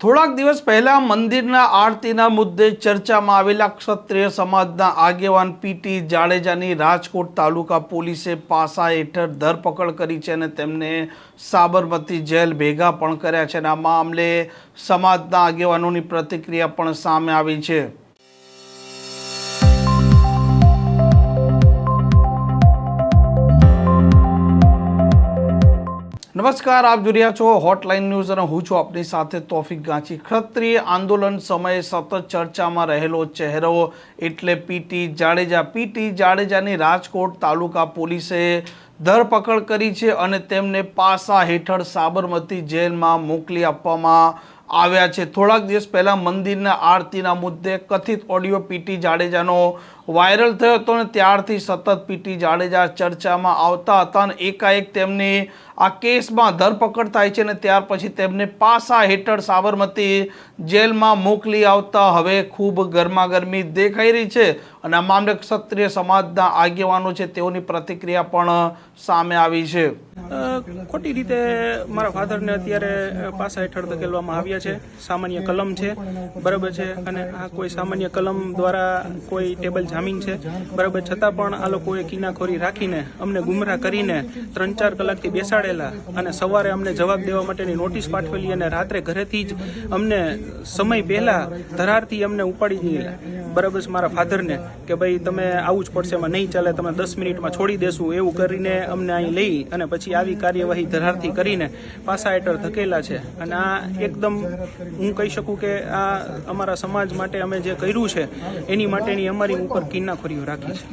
થોડાક દિવસ પહેલાં મંદિરના આરતીના મુદ્દે ચર્ચામાં આવેલા ક્ષત્રિય સમાજના આગેવાન પીટી જાડેજાની રાજકોટ તાલુકા પોલીસે પાસા હેઠળ ધરપકડ કરી છે અને તેમને સાબરમતી જેલ ભેગા પણ કર્યા છે અને આ મામલે સમાજના આગેવાનોની પ્રતિક્રિયા પણ સામે આવી છે. નમસ્કાર, આપ જોઈ રહ્યા છો હોટલાઇન ન્યૂઝ અને હું છું આપની સાથે તોફિક ગાંચી ક્ષત્રિય આંદોલન સમયે સતત ચર્ચામાં રહેલો ચહેરો એટલે પીટી જાડેજા. પીટી જાડેજાની રાજકોટ તાલુકા પોલીસે ધરપકડ કરી છે અને તેમને પાસા હેઠળ સાબરમતી જેલમાં મોકલી આપવામાં આવ્યા છે. થોડાક દિવસ પહેલાં મંદિરના આરતીના મુદ્દે કથિત ઓડિયો પીટી જાડેજાનો વાયરલ થયો હતો અને ત્યારથી સતત પીટી જાડેજા ચર્ચામાં આવતા હતા અને એકાએક તેમની આ કેસમાં ધરપકડ થાય છે અને ત્યાર પછી તેમને પાસા હેઠળ સાબરમતી જેલમાં મોકલી આવતા હવે ખૂબ ગરમાગરમી દેખાઈ રહી છે અને આ મામલે ક્ષત્રિય સમાજના આગેવાનો છે તેઓની પ્રતિક્રિયા પણ સામે આવી છે. ખોટી રીતે મારા ફાધરને અત્યારે પાસા હેઠળ ધકેલવામાં આવ્યા છે. સામાન્ય કલમ છે, બરાબર છે, અને આ કોઈ સામાન્ય કલમ દ્વારા કોઈ ટેબલ જામીન છે. બરાબર, છતાં પણ આ લોકોએ કિનાખોરી રાખીને, અમને ગુમરાહ કરીને ત્રણ ચાર કલાકથી બેસાડેલા અને સવારે અમને જવાબ દેવા માટેની નોટિસ પાઠવેલી અને રાત્રે ઘરેથી જ અમને સમય પહેલા ધરારથી અમને ઉપાડી દીધેલા. બરાબર છે મારા ફાધરને કે ભાઈ તમે આવું જ પડશે એમાં નહીં ચાલે તમે દસ મિનિટમાં છોડી દેશું એવું કરીને અમને અહીં લઈ અને પછી આવી કાર્યવાહી ધરારથી કરીને પાસા હેઠળ ધકેલા છે. અને આ એકદમ હું કહી શકું કે આ અમારા સમાજ માટે અમે જે કર્યું છે એની માટેની અમારી ઉપર કિન્નાખોરીઓ રાખી છે.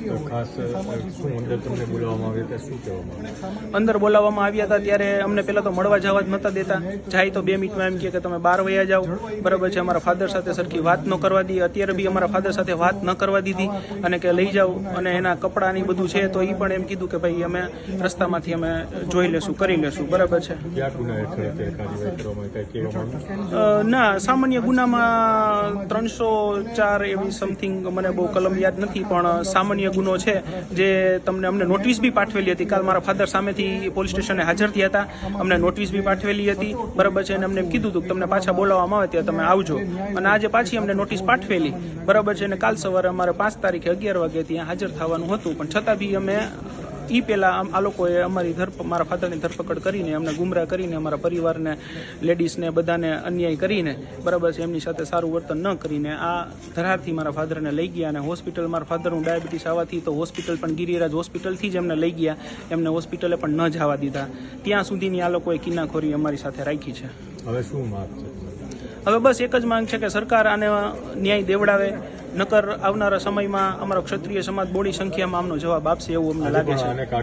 અંદર બોલાવવામાં આવ્યું હતા ત્યારે અમને પહેલાં તો મળવા જવા જ નહોતા દેતા. જાય તો બે મિનિટમાં એમ કહે કે તમે બાર વયા જાઓ. બરાબર છે અમારા ફાધર સાથે સરખી વાત ન કરવા દી. અત્યારે બી અમારા ફાધર સાથે વાત ન કરવા દીધી અને કે લઈ જાઓ અને એના કપડાની બધું છે તો એ પણ એમ કીધું કે ભાઈ અમે રસ્તામાંથી અમે જોઈ લેશું કરી લેશું. બરાબર છે. ના સામાન્ય ગુનામાં ત્રણસો ચાર એવી સમથિંગ મને બહુ કલમ યાદ નથી પણ સામાન્ય ગુનો છે જે તમને અમને નોટિસ બી પાઠવેલી હતી. કાલ મારા ફાધર સામેથી પોલીસ સ્ટેશને હાજર થયા હતા. અમને નોટિસ બી પાઠવેલી હતી. બરાબર છે, અને અમને એમ કીધું હતું કે તમને પાછા બોલાવવામાં આવે ત્યાં તમે આવજો. અને આજે પાછી અમને નોટિસ પાઠવેલી. બરાબર છે, અને કાલ સવારે અમારે પાંચ તારીખે અગિયાર વાગે ત્યાં હાજર થવાનું હતું. પણ છતાં બી અમે ઈ પહેલાં આ લોકોએ અમારી ધરપ મારા ફાધરની ધરપકડ કરીને અમને ગુમરાહ કરીને અમારા પરિવારને લેડીઝને બધાને અન્યાય કરીને બરાબર છે એમની સાથે સારું વર્તન ન કરીને આ ધરારથી મારા ફાધરને લઈ ગયા અને હોસ્પિટલ મારા ફાધરનું ડાયાબિટીસ આવવાથી તો હોસ્પિટલ પણ ગિરિરાજ હોસ્પિટલથી જ એમને લઈ ગયા એમને હોસ્પિટલે પણ ન જવા દીધા. ત્યાં સુધીની આ લોકોએ કિનાખોરી અમારી સાથે રાખી છે. હવે શું માંગ છે? હવે બસ એક જ માંગ છે કે સરકાર આને ન્યાય દેવડાવે નકર આવનારા સમયમાં અમારો ક્ષત્રિય સમાજ બોડી સંખ્યામાં આમનો જવાબ આપશે એવું અમને લાગે છે.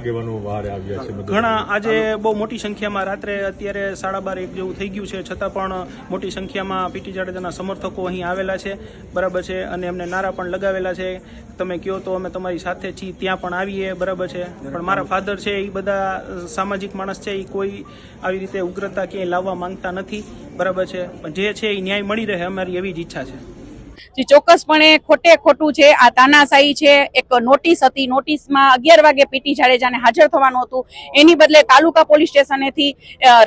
ઘણા આજે બહુ મોટી સંખ્યામાં રાત્રે અત્યારે સાડા બાર એક જેવું થઈ ગયું છે છતાં પણ મોટી સંખ્યામાં પીટી જાડેજાના સમર્થકો અહીં આવેલા છે. બરાબર છે અને એમને નારા પણ લગાવેલા છે. તમે કહો તો અમે તમારી સાથે છીએ ત્યાં પણ આવીએ બરાબર છે. પણ મારા ફાધર છે એ બધા સામાજિક માણસ છે એ કોઈ આવી રીતે ઉગ્રતા ક્યાંય લાવવા માંગતા નથી. બરાબર છે જે છે એ ન્યાય મળી રહે અમારી એવી જ ઈચ્છા છે. જે ચોક્કસપણે ખોટે ખોટું છે, આ તાનાશાહી છે, એક નોટિસ હતી. નોટિસમાં અગિયાર વાગે પીટી જાડેજાને હાજર થવાનું હતું. એની બદલે તાલુકા પોલીસ સ્ટેશનેથી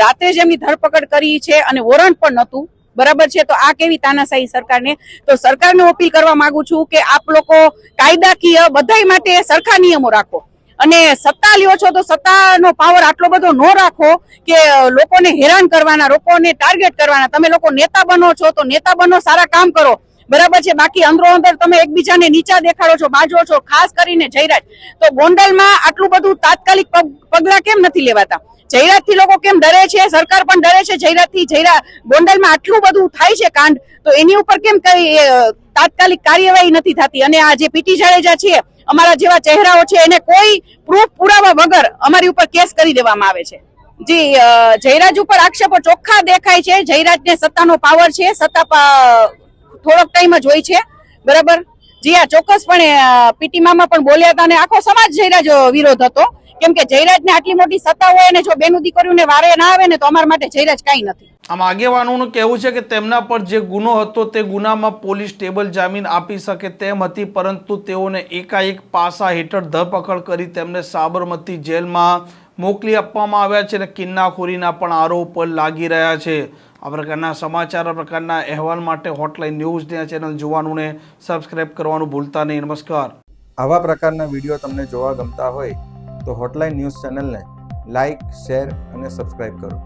રાત્રે જ એમની ધરપકડ કરી છે અને વોરંટ પણ નહોતું. બરાબર છે? તો આ કેવી તાનાશાહી સરકારને? તો સરકારને અપીલ કરવા માંગુ છું કે આપ લોકો કાયદાકીય બધાય માટે સરખા નિયમો રાખો. અને સત્તા લ્યો છો તો સત્તાનો પાવર આટલો બધો ન રાખો કે લોકોને હેરાન કરવાના, લોકોને ટાર્ગેટ કરવાના. તમે લોકો નેતા બનો છો તો નેતા બનો, સારા કામ કરો. બરાબર છે? બાકી અંદરો અંદર તમે એકબીજાને નીચા દેખાડો છો બાજો છો, ખાસ કરીને જયરાજ. તો ગોંડલમાં આટલું બધું તાત્કાલિક પગ- પગલાં કેમ નથી લેવાતા? જયરાજથી લોકો કેમ ડરે છે? સરકાર પણ ડરે છે જયરાજથી જયરા, ગોંડલમાં આટલું બધું થાય છે કાંડ, તો એની ઉપર કેમ કઈ તાત્કાલિક કાર્યવાહી નથી થતી? અને આ જે પીટી જાડેજા છે, અમારા જેવા ચહેરાઓ છે, એને કોઈ પ્રૂફ પુરાવા વગર અમારી ઉપર કેસ કરી દેવામાં આવે છે. જી જયરાજ ઉપર આક્ષેપો ચોખ્ખા દેખાય છે. જયરાજને સત્તાનો પાવર છે. સત્તા થોડોક ટાઈમ જ હોય છે. બરાબર? જી આ ચોક્કસપણે પીટીમામાં પણ બોલ્યા હતા અને આખો સમાજ જયરાજ વિરોધ હતો. કેમ કે જયરાજને આટલી મોટી સત્તા હોય ને જો બેનું દીકરીઓને વારે ના આવે ને તો અમારા માટે જયરાજ કાંઈ નથી. આમ આગેવાનોનું કહેવું છે કે તેમના પર જે ગુનો હતો તે ગુનામાં પોલીસ ટેબલ જામીન આપી શકે તેમ હતી, પરંતુ તેઓને એકાએક પાસા હેઠળ ધરપકડ કરી તેમને સાબરમતી જેલમાં મોકલી આપવામાં આવ્યા છે અને કિન્નાખોરીના પણ આરોપ લાગી રહ્યા છે. આ પ્રકારના સમાચાર, આ પ્રકારના અહેવાલ માટે હોટલાઇન ન્યૂઝની આ ચેનલ જોવાનું ને સબસ્ક્રાઇબ કરવાનું ભૂલતા નહીં. નમસ્કાર. આવા પ્રકારના વીડિયો તમને જોવા ગમતા હોય તો હોટલાઇન ન્યૂઝ ચેનલને લાઇક શેર અને સબસ્ક્રાઇબ કરો.